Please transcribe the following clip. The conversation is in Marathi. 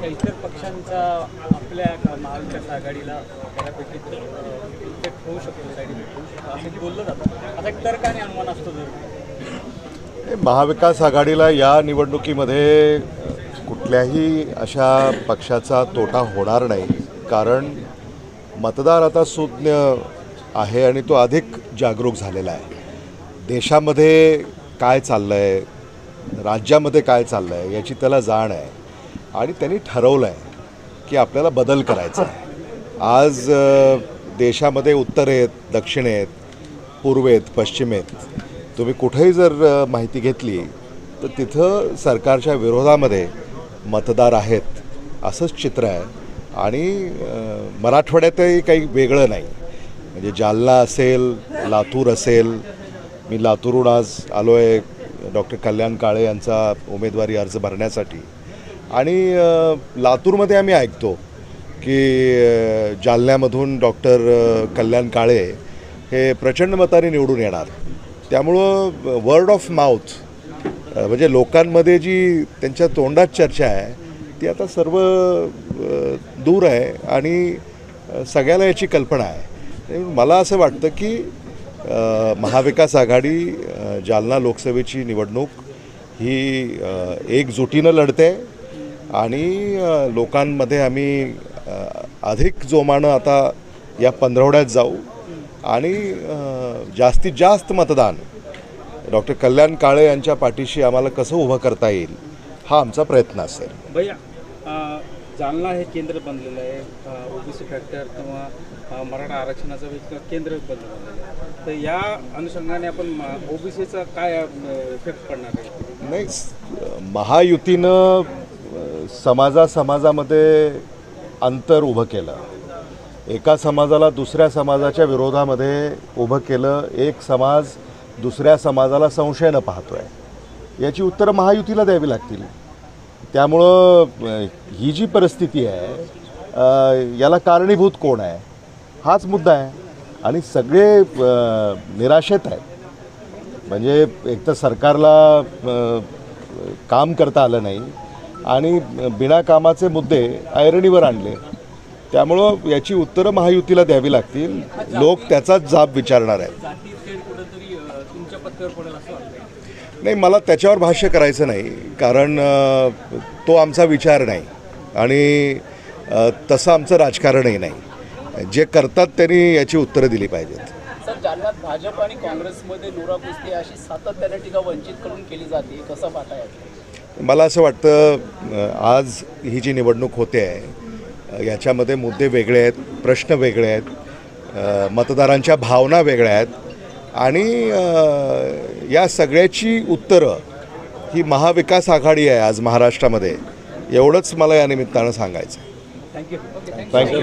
का इतर पक्षांचा आपल्या महाविकास आघाडीला बऱ्यापैकी इफेक्ट होऊ शकतो साईड इफेक्ट होऊ शकतो असं बोललं जातं. आता एक तर्काने अनुमान असतो जर. महाविकास आघाडीला या निवडणुकीमध्ये कुठल्याही अशा पक्षाचा तोटा होणार नाही. कारण मतदार आता सुज्ञ आहे आणि तो अधिक जागरूक झालेला आहे. देशामध्ये काय चाललं आहे राज्यामध्ये काय चाललं आहे याची त्याला जाण आहे. आणि त्यांनी ठरवलं आहे की आपल्याला बदल करायचा आहे. आज अ, देशामध्ये उत्तरेत दक्षिणेत पूर्वेत पश्चिमेत तुम्ही कुठेही जर माहिती घेतली तर तिथं सरकारच्या विरोधामध्ये मतदार आहेत असंच चित्र आहे. आणि मराठवाड्यातही काही वेगळं नाही. म्हणजे जालना असेल लातूर असेल मी लातूरहून आज आलो आहे डॉक्टर कल्याण काळे यांचा उमेदवारी अर्ज भरण्यासाठी. आणि लातूरमध्ये आम्ही ऐकतो की जालन्यामधून डॉक्टर कल्याण काळे हे प्रचंड मताने निवडून येणार. त्यामुळं वर्ड ऑफ माउथ म्हणजे लोकांमध्ये जी त्यांच्या तोंडात चर्चा आहे ती आता सर्व दूर आहे आणि सगळ्याला याची कल्पना आहे. मला असं वाटतं की महाविकास आघाडी जालना लोकसभेची निवडणूक ही एकजुटीनं लढते आणि लोकांमध्ये आम्ही अधिक जोमानं आता या पंधरवड्यात जाऊ आणि जास्तीत जास्त मतदान डॉक्टर कल्याण काळे यांच्या पाठीशी आम्हाला कसं उभं करता येईल हा आमचा प्रयत्न असेल. भैया जालना हे केंद्र बनलेलं आहे. ओबीसी फॅक्टर किंवा मराठा आरक्षणाचं केंद्र बनलेलं आहे. तर या अनुषंगाने आपण ओबीसीचा काय इफेक्ट पडणार आहे? नाही महायुतीनं समाजा समाजामध्ये अंतर उभं केलं. एका समाजाला दुसऱ्या समाजाच्या विरोधामध्ये उभं केलं. एक समाज दुसऱ्या समाजाला संशयानं पाहतो आहे याची उत्तरं महायुतीला द्यावी लागतील. त्यामुळं ही जी परिस्थिती आहे याला कारणीभूत कोण आहे हाच मुद्दा आहे. आणि सगळे निराशेत आहेत. म्हणजे एक तर सरकारला काम करता आलं नाही. आणि बिना कामाचे मुद्दे ऐरणीवर आणले. त्यामुळं याची उत्तरं महायुतीला द्यावी लागतील. लोक त्याचाच जाब विचारणार आहेत. नाही मला त्याच्यावर भाष्य करायचं नाही. कारण तो आमचा विचार नाही. आणि तसं आमचं राजकारणही नाही. जे करतात त्यांनी याची उत्तरं दिली पाहिजेत. जालन्यात भाजप आणि काँग्रेसमध्ये नोरा कुस्ती अशी सातत्याने टीका वंचित करून केली जाते. कसं पाहता येतं मला असं वाटतं आज ही जी निवडणूक होते आहे याच्यामध्ये मुद्दे वेगळे आहेत प्रश्न वेगळे आहेत मतदारांच्या भावना वेगळ्या आहेत आणि या सगळ्याची उत्तरं ही महाविकास आघाडी आहे आज महाराष्ट्रामध्ये. एवढंच मला या निमित्तानं सांगायचं थँक्यू थँक्यू